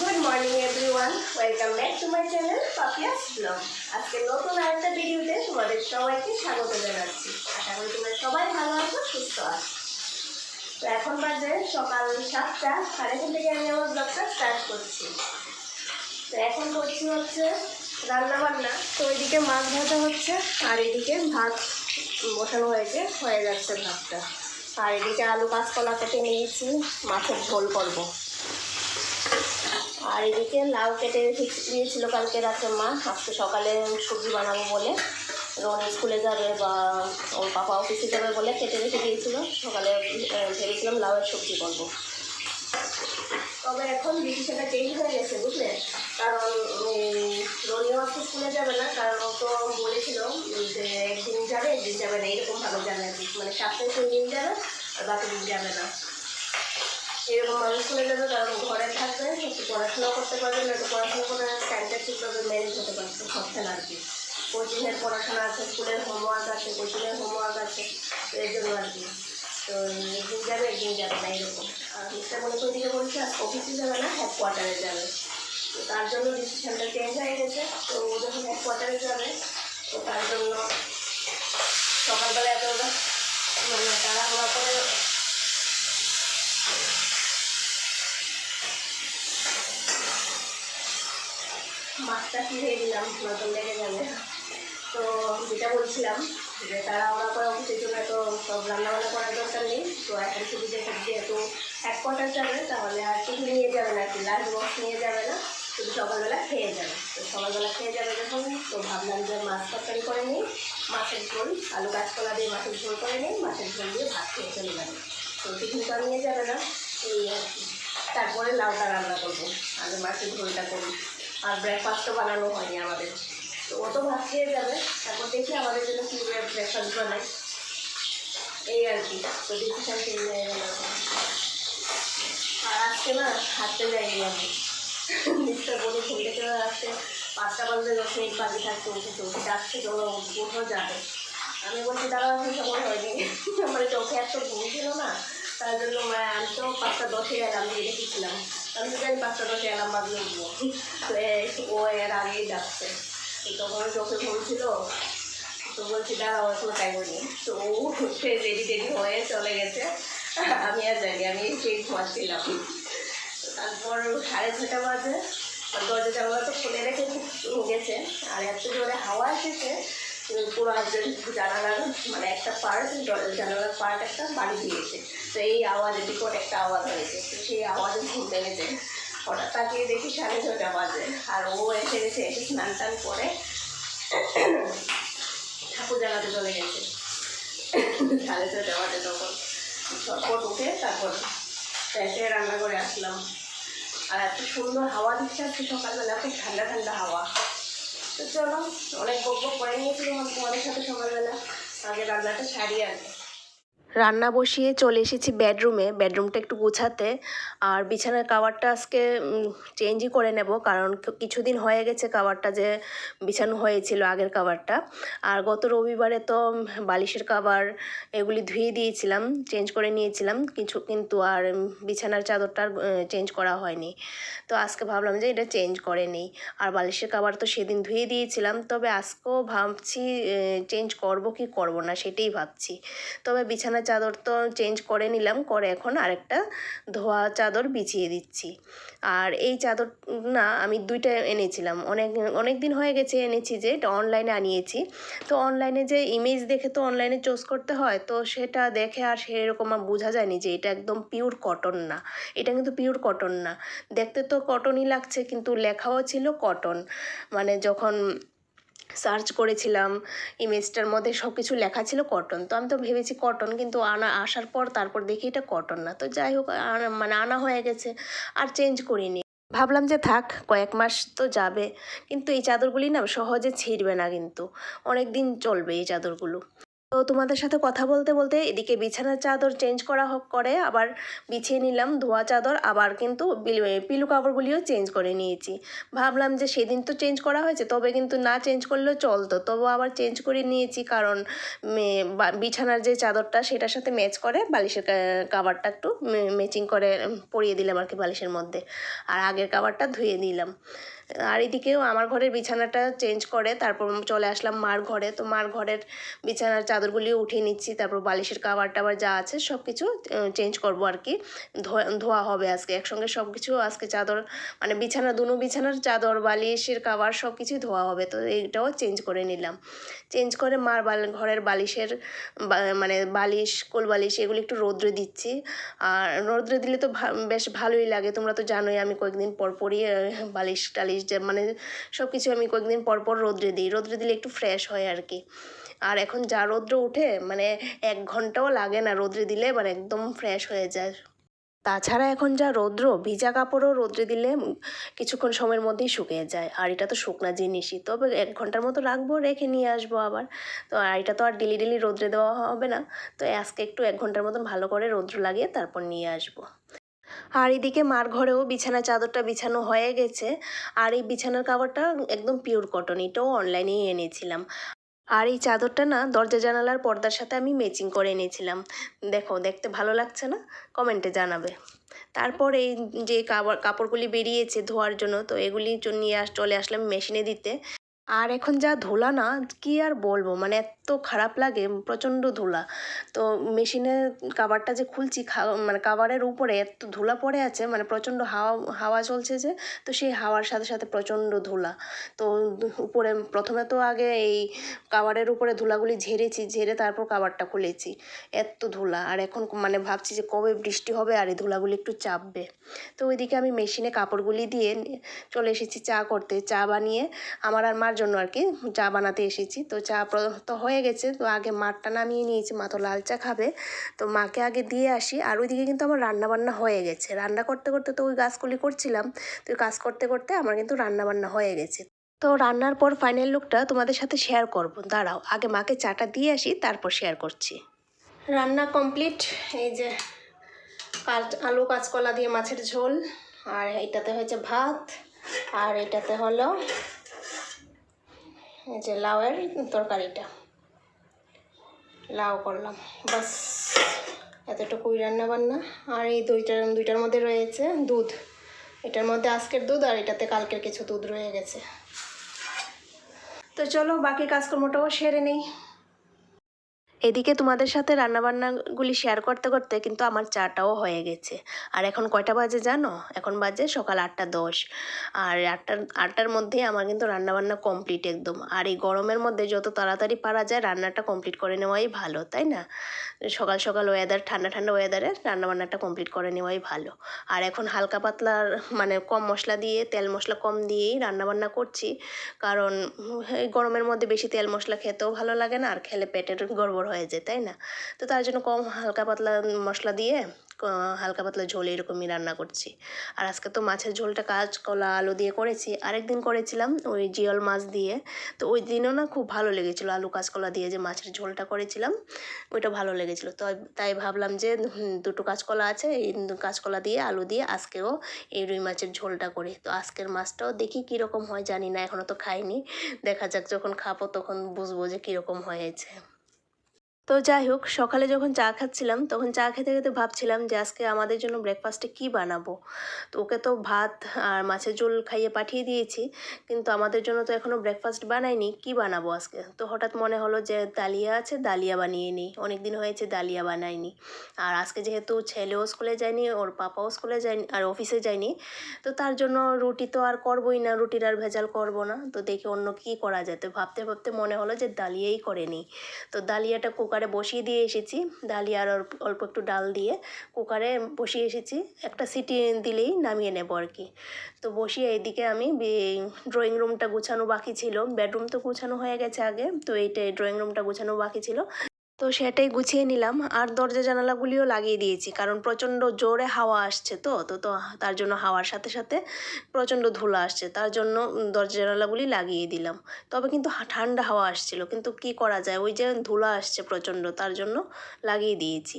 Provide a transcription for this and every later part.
Good morning everyone welcome back to my channel Papiya's blog আজকে নতুন আরেকটা ভিডিওতে তোমাদের সবাইকে স্বাগত জানাচ্ছি। আশা করি তোমরা সবাই ভালো আছো, সুস্থ আছো। তো এখন বাজে সকাল সাতটা। আর এখন থেকে আমি আমার ব্লগটা স্টার্ট করছি। তো এখন করছি হচ্ছে রান্না বান্না তো ওইদিকে মাছ ভাজা হচ্ছে, আর এদিকে ভাত বসানো হয়েছে, হয়ে যাচ্ছে ভাতটা। আর এদিকে আলু কাঁচকলা কেটে নিয়েছি, মাছের ঝোল করব। আর এদিকে লাউ কেটে রেখে দিয়েছিল কালকে রাতে মা, আজকে সকালে সবজি বানাবো বলে। রন স্কুলে যাবে বা ওর পাপা অফিসে যাবে বলে কেটে রেখে দিয়েছিল। সকালে ভেবেছিলাম লাউয়ের সবজি করব। তবে এখন ডিসিশনটা চেঞ্জ হয়ে গেছে, বুঝলে? কারণ রনিও আজকে স্কুলে যাবে না, কারণ ও তো বলেছিল যে একদিন যাবে একদিন যাবে না এরকমভাবে যাবে আর কি মানে সপ্তাহে তিন দিন যাবে আর বাকি দিন যাবে না। এরকম মানুষ করে যাবে কারণ ঘরে থাকবে একটু পড়াশোনা করতে পারবে, না একটু পড়াশোনা করে টাইমটা ঠিকভাবে ম্যানেজ হতে পারছে হচ্ছে না আর কি কোচিংয়ের পড়াশোনা আছে, স্কুলের হোমওয়ার্ক আছে, কোচিংয়ের হোমওয়ার্ক আছে, এর জন্য আর কি। তো একদিন যাবে একদিন যাবে না, এরকম। আর মিস্টার মনে দিকে বলছে আজ অফিসে যাবে না হেডকোয়ার্টারে যাবে। তো তার জন্য ডিসিশনটা চেঞ্জ হয়ে গেছে। তো ও যখন হেডকোয়ার্টারে যাবে, তো তার জন্য সকালবেলা এতটা মানে তারা হওয়ার করে মাছটা ফিরিয়ে দিলাম নতুন লেগে যাবে তো যেটা বলছিলাম যে তারা ওরা করে অফিসের জন্য তো সব রান্নাবান্না করার দরকার নেই। তো এখন শুধু যেটা যেহেতু এক কোয়ার্টার যাবে, তাহলে আর কিছু নিয়ে যাবে না কি লাঞ্চ বক্স নিয়ে যাবে না, শুধু সকালবেলা খেয়ে যাবে। তো সকালবেলা খেয়ে যাবে যখন, তো ভাবলাম যে মাছ তরকারি করে নিই, মাছের ঝোল, আলু গাছপালা দিয়ে মাছের ঝোল করে নিই, মাছের ঝোল দিয়ে ভাত খেয়ে চলে যাবে। তো টিফিন তো নিয়ে যাবে না, এই আর কি। তারপরে লাউটা রান্না করব আগে মাছের ঝোলটা করি আর ব্রেকফাস্টও বানানো হয়নি আমাদের। তো ও তো ভাত খেয়ে যাবে। তারপর দেখি আমাদের জন্য কী ব্রেকফাস্ট বানাই এই আর কি। তো ডিসিশন চেঞ্জ আর আজকে না হাঁটতে যাইনি আমি। মিস্টার বলে ঘুম থেকে আসতে পাঁচটা বাজে দশ মিনিট বাকি থাকতে উঠেছে উঠে ডাকছে চলো কোথাও যাবে। আমি বলছি দাদা এখন সময় হয়নি। আমার চোখে এত ঘুম ছিল না, তার জন্য মানে আমি তো পাঁচটা দশে অ্যালার্ম দিয়ে রেখেছিলাম। আমি জানি দশে অ্যালার্ম বাজলে উঠবো। ও এর আগেই ডাকছে। তখন চোখে ঘুম ছিল, তো বলছি, দাঁড়াও, এখনও টাইম হয়নি। তো ও উঠে রেডি টেডি হয়ে চলে গেছে। আমি আর জানি, আমি সেই ঘুমাচ্ছিলাম। তারপর সাড়ে ছটা বাজে। দরজা জানলা তো খুলে রেখে গেছে। আর এত জোরে হাওয়া এসেছে পুরো জানালার মানে একটা পার্ট জানালার পার্ট একটা বাড়ি দিয়েছে। তো এই আওয়াজে, বিকট একটা আওয়াজ হয়েছে। তো সেই আওয়াজে ঘুম ভেঙেছে। হঠাৎ তাকিয়ে দেখি সাড়ে ছটা বাজে। আর ও এসে গেছে, এসে স্নান টান করে ঠাকুর জানাতে চলে গেছে। সাড়ে ছটা বাজে তখন। ঝটপট উঠে তারপর এসে রান্না করে আসলাম। আর এত সুন্দর হাওয়া দিচ্ছে আজকে সকালবেলা খুব ঠান্ডা ঠান্ডা হাওয়া। তো চলো অনেক বক করে নিয়েছিলাম তোমাদের সাথে সকালবেলা। আগে রান্নাটা সারিয়ে আনবে। রান্না বসিয়ে চলে এসেছি বেডরুমে। বেডরুমটা একটু গুছাতে। আর বিছানার কাভারটা আজকে চেঞ্জই করে নেব। কারণ কিছুদিন হয়ে গেছে কাভারটা যে বিছানো হয়েছিল আগের কাভারটা। আর গত রবিবারে তো বালিশের কাভার এগুলি ধুয়ে দিয়েছিলাম, চেঞ্জ করে নিয়েছিলাম। কিছু কিন্তু আর বিছানার চাদরটা চেঞ্জ করা হয়নি। তো আজকে ভাবলাম যে এটা চেঞ্জ করে নিই। আর বালিশের কাভার তো সেদিন ধুয়ে দিয়েছিলাম। তবে আজকেও ভাবছি চেঞ্জ করব কি করব না, সেটাই ভাবছি। তবে বিছানার চাদর তো চেঞ্জ করে নিলাম, করে এখন আরেকটা ধোয়া চাদর বিছিয়ে দিচ্ছি। আর এই চাদর, না, আমি দুইটা এনেছিলাম। অনেক অনেক দিন হয়ে গেছে এনেছি যে, এটা অনলাইনে আনিয়েছি। তো অনলাইনে যে ইমেজ দেখে তো অনলাইনে চুজ করতে হয়, তো সেটা দেখে আর সেরকম আর বোঝা যায়নি যে এটা একদম পিওর কটন না। এটা কিন্তু পিওর কটন না। দেখতে তো কটনই লাগছে, কিন্তু লেখাও ছিল কটন মানে যখন সার্চ করেছিলাম, ইমেজটার মধ্যে সব কিছু লেখা ছিল কটন তো আমি তো ভেবেছি কটন কিন্তু আনা, আসার পর তারপর দেখি এটা কটন না। তো যাই হোক মানে আনা হয়ে গেছে, আর চেঞ্জ করিনি। ভাবলাম যে থাক, কয়েক মাস তো যাবে, কিন্তু এই চাদরগুলি না সহজে ছিঁড়বে না কিন্তু। অনেক দিন চলবে এই চাদরগুলো। তো তোমাদের সাথে কথা বলতে বলতে এদিকে বিছানার চাদর চেঞ্জ করা হোক করে, আবার বিছিয়ে নিলাম ধোয়া চাদর, আবার কিন্তু পিলু কাপড়গুলিও চেঞ্জ করে নিয়েছি। ভাবলাম যে সেদিন তো চেঞ্জ করা হয়েছে, তবে কিন্তু না চেঞ্জ করলেও চলতো। তবু আবার চেঞ্জ করে নিয়েছি কারণ বিছানার যে চাদরটা সেটার সাথে ম্যাচ করে, বালিশের কাভারটা একটু ম্যাচিং করে পরিয়ে দিলাম আর কি বালিশের মধ্যে। আর আগের কাভারটা ধুয়ে দিলাম আর এদিকেও আমার ঘরের বিছানাটা চেঞ্জ করে, তারপর চলে আসলাম মার ঘরে। তো মার ঘরের বিছানার চাদরগুলিও উঠিয়ে নিচ্ছি, তারপর বালিশের কাভার টাভার যা আছে সব কিছু চেঞ্জ করব আর কি। ধোয়া হবে আজকে। একসঙ্গে সব কিছু আজকে চাদর মানে বিছানা, দুনো বিছানার চাদর, বালিশের কাভার সব কিছুই ধোয়া হবে। তো এইটাও চেঞ্জ করে নিলাম। চেঞ্জ করে মার ঘরের বালিশের মানে বালিশ, কোল বালিশ এগুলো একটু রৌদ্রে দিচ্ছি। আর রৌদ্রে দিলে তো বেশ ভালোই লাগে। তোমরা তো জানোই আমি কয়েকদিন পর পরই বালিশ টালিশ মানে সব কিছু আমি কয়েকদিন পর পর রৌদ্রে দিই। রৌদ্রে দিলে একটু ফ্রেশ হয় আর কি। আর এখন যা রৌদ্র উঠে মানে এক ঘন্টাও লাগে না রৌদ্রে দিলে মানে একদম ফ্রেশ হয়ে যায়। তাছাড়া এখন যা রৌদ্র, ভিজা কাপড়ও রৌদ্রে দিলে কিছুক্ষণ সময়ের মধ্যেই শুকিয়ে যায়। আর এটা তো শুকনা জিনিসই, তবে এক ঘণ্টার মতো রাখব, রেখে নিয়ে আসব আবার। তো আর এটা তো আর ডেলি ডেলি রৌদ্রে দেওয়া হবে না। তো আজকে একটু এক ঘণ্টার মতন ভালো করে রৌদ্র লাগিয়ে তারপর নিয়ে আসব। আর এদিকে মার ঘরেও বিছানা, চাদরটা বিছানো হয়ে গেছে। আর এই বিছানার কাভারটা একদম পিওর কটন এটাও অনলাইনেই এনেছিলাম। আর এই চাদরটা না দরজা জানালার পর্দার সাথে আমি ম্যাচিং করে এনেছিলাম। দেখো, দেখতে ভালো লাগছে না? কমেন্টে জানাবে। তারপর এই যে কাপড়, কাপড়গুলি বেরিয়েছে ধোয়ার জন্য, তো এগুলি নিয়ে আস, চলে আসলাম মেশিনে দিতে। আর এখন যা ধুলা না, কি আর বলব? মানে এত খারাপ লাগে, প্রচণ্ড ধুলা। তো মেশিনে কাভারটা যে খুলছি মানে কাভারের উপরে এত ধুলা পড়ে আছে মানে প্রচণ্ড হাওয়া হাওয়া চলছে যে, তো সেই হাওয়ার সাথে সাথে প্রচণ্ড ধুলা। তো উপরে, প্রথমে তো আগে এই কাভারের উপরে ধুলাগুলি ঝেড়েছি, ঝেড়ে তারপর কাভারটা খুলেছি। এত ধুলা, আর এখন মানে ভাবছি যে কবে বৃষ্টি হবে আর এই ধুলাগুলি একটু চাপবে। তো ওইদিকে আমি মেশিনে কাপড়গুলি দিয়ে চলে এসেছি চা করতে। চা বানিয়ে আমার আর মার জন্য আর কি চা বানাতে এসেছি। তো চা তো হয়ে গেছে। তো আগে মারটা নামিয়ে নিয়েছি, মা তো লাল চা খাবে। তো মাকে আগে দিয়ে আসি। আর ওইদিকে কিন্তু আমার রান্না বান্না হয়ে গেছে। রান্না করতে করতে তো ওই গাছগুলি করছিলাম। তো ওই কাজ করতে করতে আমার কিন্তু রান্না বান্না হয়ে গেছে। তো রান্নার পর ফাইনাল লুকটা তোমাদের সাথে শেয়ার করব। দাঁড়াও, আগে মাকে চাটা দিয়ে আসি, তারপর শেয়ার করছি। রান্না কমপ্লিট এই যে কাঁচ আলু কাঁচকলা দিয়ে মাছের ঝোল। আর এটাতে হয়েছে ভাত। আর এটাতে হলো এই যে লাউয়ের তরকারিটা। লাউ করলাম। বাস, এতটুকুই রান্না বান্না আর এই দুইটার দুইটার মধ্যে রয়েছে দুধ। এটার মধ্যে আজকের দুধ আর এটাতে কালকের কিছু দুধ রয়ে গেছে। তো চলো বাকি কাজকর্মটাও সেরে নেই। এদিকে তোমাদের সাথে রান্নাবান্নাগুলি শেয়ার করতে করতে কিন্তু আমার চাটাও হয়ে গেছে। আর এখন কয়টা বাজে জানো? এখন বাজে সকাল আটটা দশ। আর আটটার আটটার মধ্যে আমার কিন্তু রান্নাবান্না কমপ্লিট একদম। আর এই গরমের মধ্যে যত তাড়াতাড়ি পারা যায়, রান্নাটা কমপ্লিট করে নেওয়াই ভালো, তাই না? সকাল সকাল ওয়েদার ঠান্ডা ঠান্ডা ওয়েদারে রান্নাবান্নাটা কমপ্লিট করে নেওয়াই ভালো। আর এখন হালকা পাতলা মানে কম মশলা দিয়ে, তেল মশলা কম দিয়েই রান্নাবান্না করছি। কারণ এই গরমের মধ্যে বেশি তেল মশলা খেতেও ভালো লাগে না, আর খেলে পেটের গড়বড় হয়ে যায়, তাই না? তো তার জন্য কম হালকা পাতলা মশলা দিয়ে হালকা পাতলা ঝোল এরকমই রান্না করছি। আর আজকে তো মাছের ঝোলটা কাঁচকলা, আলু দিয়ে করেছি। আরেকদিন করেছিলাম ওই জিয়ল মাছ দিয়ে। তো ওই দিনও না খুব ভালো লেগেছিলো আলু কাঁচকলা দিয়ে যে মাছের ঝোলটা করেছিলাম, ওইটা ভালো লেগেছিলো। তো তাই ভাবলাম যে দুটো কাঁচকলা আছে, এই কাঁচকলা দিয়ে, আলু দিয়ে আজকেও এই রুই মাছের ঝোলটা করি। তো আজকের মাছটাও দেখি কীরকম হয়, জানি না এখনও তো খাইনি। দেখা যাক যখন খাব তখন বুঝব যে কীরকম হয়েছে। তো যাই হোক, সকালে যখন চা খাচ্ছিলাম, তখন চা খেতে খেতে ভাবছিলাম যে আজকে আমাদের জন্য ব্রেকফাস্টে কী বানাবো। তো ওকে তো ভাত আর মাছের ঝোল খাইয়ে পাঠিয়ে দিয়েছি, কিন্তু আমাদের জন্য তো এখনও ব্রেকফাস্ট বানাইনি কী বানাবো আজকে? তো হঠাৎ মনে হলো যে ডালিয়া আছে, ডালিয়া বানিয়ে নিই। অনেক দিন হয়েছে ডালিয়া বানাইনি। আর আজকে যেহেতু ছেলেও স্কুলে যায়নি, ওর পাপাও স্কুলে যায়নি, আর অফিসে যায়নি, তো তার জন্য রুটি তো আর করবোই না, রুটির আর ভেজাল করব না। তো দেখি অন্য কী করা যায় তো ভাবতে ভাবতে মনে হলো যে ডালিয়াই করে নিই। তো দালিয়াটা ডালিয়াটা কুকারে বসিয়ে দিয়ে এসেছি। ডালিয়া আর অল্প একটু ডাল দিয়ে কুকারে বসিয়ে এসেছি। একটা সিটি দিলেই নামিয়ে নেব আর কি। তো বসিয়ে এদিকে আমি ড্রয়িং রুমটা গুছানো বাকি ছিল। বেডরুম তো গুছানো হয়ে গেছে আগে, তো এইটাই ড্রয়িং রুমটা গুছানো বাকি ছিল। তো সেটাই গুছিয়ে নিলাম। আর দরজা জানালাগুলিও লাগিয়ে দিয়েছি, কারণ প্রচণ্ড জোরে হাওয়া আসছে তো তো তো তার জন্য হাওয়ার সাথে সাথে প্রচণ্ড ধুলো আসছে, তার জন্য দরজা জানালাগুলি লাগিয়ে দিলাম। তবে কিন্তু ঠান্ডা হাওয়া আসছিল, কিন্তু কি করা যায়? ওই যে ধুলো আসছে প্রচণ্ড, তার জন্য লাগিয়ে দিয়েছি।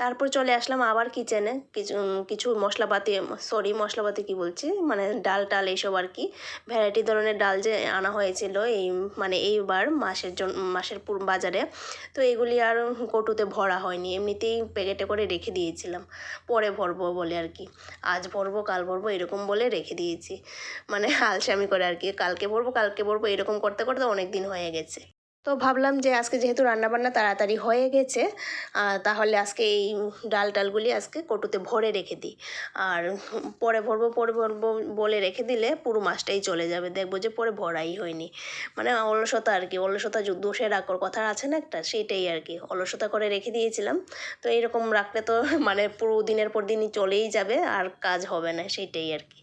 তারপর চলে আসলাম আবার কিচেনে, কিছু কিছু মশলাপাতি, সরি, মশলাপাতি কি বলছি? মানে ডাল টাল এইসব আর কি। ভ্যারাইটি ধরনের ডাল যে আনা হয়েছিল এই মানে এইবার মাসের জন্য মাসের বাজারে। তো এগুলি আর কটুতে ভরা হয়নি। এমনিতেই প্যাকেটে করে রেখে দিয়েছিলাম। পরে ভরবো বলে আর কি। আজ ভরবো, কাল ভরবো এরকম বলে রেখে দিয়েছি। মানে আলসামি করে আর কি। কালকে ভরবো কালকে ভরবো এরকম করতে করতে অনেক দিন হয়ে গেছে। তো ভাবলাম যে আজকে যেহেতু রান্নাবান্না তাড়াতাড়ি হয়ে গেছে তাহলে আজকে এই ডাল টালগুলি আজকে কটুতে ভরে রেখে দিই। আর পরে ভরবো পরে ভরবো বলে রেখে দিলে পুরো মাসটাই চলে যাবে। দেখব যে পরে ভরাই হয়নি। মানে অলসতা আর কি, অলসতা দোষে রাখর কথা আছে না একটা? সেইটাই আর কি। অলসতা করে রেখে দিয়েছিলাম। তো এরকম রাখলে তো মানে পুরো দিনের পর দিনই চলেই যাবে, আর কাজ হবে না, সেইটাই আর কি।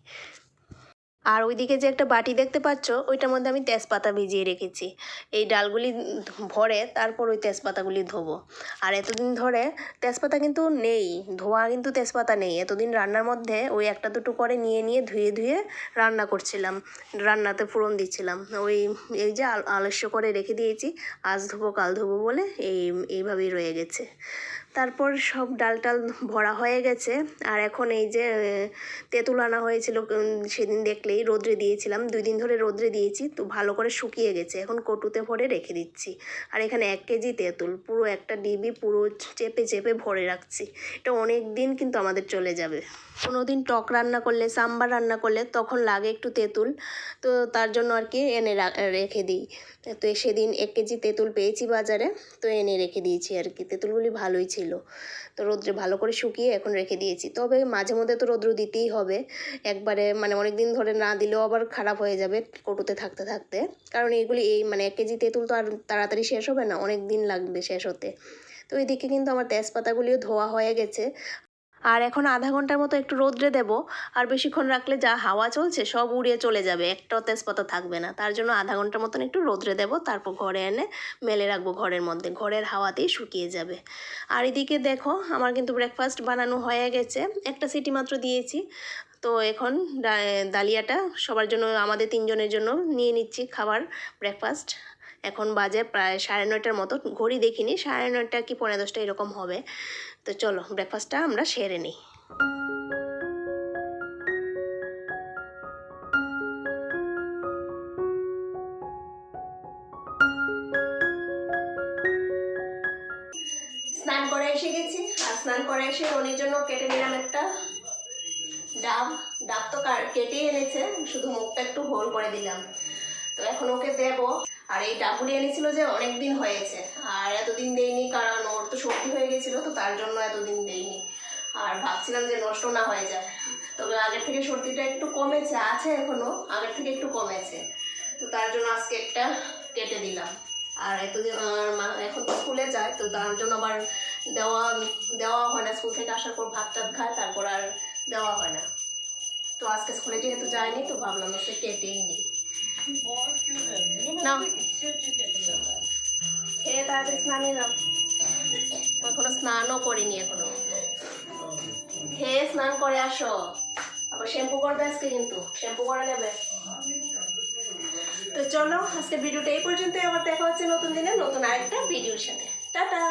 আর ওইদিকে যে একটা বাটি দেখতে পাচ্ছ, ওইটার মধ্যে আমি তেজপাতা ভিজিয়ে রেখেছি। এই ডালগুলি ভরে তারপর ওই তেজপাতাগুলি ধোবো। আর এতদিন ধরে তেজপাতা কিন্তু নেই, ধোয়া কিন্তু তেজপাতা নেই। এতদিন রান্নার মধ্যে ওই একটা দুটো করে নিয়ে নিয়ে ধুয়ে ধুয়ে রান্না করছিলাম। রান্নাতে ফোড়ন দিচ্ছিলাম। ওই, এই যে আল- আলস্য করে রেখে দিয়েছি, আজ ধোবো, কাল ধোবো বলে এই, এইভাবেই রয়ে গেছে। তারপর সব ডাল টাল ভরা হয়ে গেছে। আর এখন এই যে তেঁতুল আনা হয়েছিল সেদিন দেখলেই রোদ্রে দিয়েছিলাম। দুই দিন ধরে রোদ্রে দিয়েছি, তো ভালো করে শুকিয়ে গেছে। এখন কটুতে ভরে রেখে দিচ্ছি। আর এখানে এক কেজি তেঁতুল, পুরো একটা ডিবি পুরো চেপে চেপে ভরে রাখছি। এটা অনেক দিন কিন্তু আমাদের চলে যাবে। কোনো দিন টক রান্না করলে, সাম্বার রান্না করলে তখন লাগে একটু তেঁতুল। তো তার জন্য আর কি এনে রেখে দিই। তো সেদিন এক কেজি তেঁতুল পেয়েছি বাজারে, তো এনে রেখে দিয়েছি আর কি। তেঁতুলগুলি ভালোই ছিল। তো রোদ্রে ভালো করে শুকিয়ে এখন রেখে দিয়েছি। তবে মাঝে মধ্যে তো রোদ্র দিতেই হবে। একবারে মানে অনেক দিন ধরে না দিলেও আবার খারাপ হয়ে যাবে কটুতে থাকতে থাকতে। কারণ এগুলি এই মানে এক কেজি তেঁতুল তো আর তাড়াতাড়ি শেষ হবে না অনেক দিন লাগবে শেষ হতে। তো এদিকে কিন্তু আমার তেজপাতাগুলিও ধোয়া হয়ে গেছে। আর এখন আধা ঘণ্টার মতো একটু রোদ্রে দেব, আর বেশিক্ষণ রাখলে যা হাওয়া চলছে সব উড়িয়ে চলে যাবে একটাও তেজপাতা থাকবে না। তার জন্য আধা ঘণ্টার মতন একটু রোদ্রে দেব, তারপর ঘরে এনে মেলে রাখব ঘরের মধ্যে, ঘরের হাওয়াতেই শুকিয়ে যাবে। আর এদিকে দেখো, আমার কিন্তু ব্রেকফাস্ট বানানো হয়ে গেছে, একটা সিটি মাত্র দিয়েছি। তো এখন ডালিয়াটা সবার জন্য, আমাদের তিনজনের জন্য নিয়ে নিচ্ছি খাবার ব্রেকফাস্ট এখন বাজে প্রায় সাড়ে নয়টার মতো ঘড়ি দেখিনি, সাড়ে নয়টা কি পৌনে দশটা এরকম হবে। তো চলো ব্রেকফাস্টটা আমরা সেরে নিই। স্নান করে এসে গেছি। আর স্নান করে এসে রনির জন্য কেটে নিলাম একটা ডাব। ডাব তো কেটেই এনেছে, শুধু মুখটা একটু হোল করে দিলাম। তো এখন ওকে দেব। আর এই ডাবগুলি এনেছিল যে অনেক দিন হয়েছে। আর এতদিন দেইনি কারণ ওর তো সর্দি হয়ে গেছিল, তো তার জন্য এতদিন দেইনি আর ভাবছিলাম যে নষ্ট না হয়ে যায় তবে আগের থেকে সর্দিটা একটু কমেছে, আছে এখনও, আগের থেকে একটু কমেছে। তো তার জন্য আজকে একটা কেটে দিলাম। আর এতদিন আমার মা এখন তো স্কুলে যায়, তো তার জন্য আবার দেওয়া দেওয়া হয় না। স্কুল থেকে আসার পর ভাত টাত খায়, তারপর আর দেওয়া হয় না। তো আজকে স্কুলে যেহেতু যায়নি, তো ভাবলাম এসে কেটেই নিই। নাও খেয়ে তাড়াতাড়ি স্নানে যাও এখনও স্নানও করিনি এখনও। খেয়ে স্নান করে আসো। আবার শ্যাম্পু করবে আজকে কিন্তু। শ্যাম্পু করে নেবে। তো চলো আজকে ভিডিওটা এই পর্যন্তই। আবার দেখা হচ্ছে নতুন দিনে নতুন আরেকটা ভিডিওর সাথে। টাটা!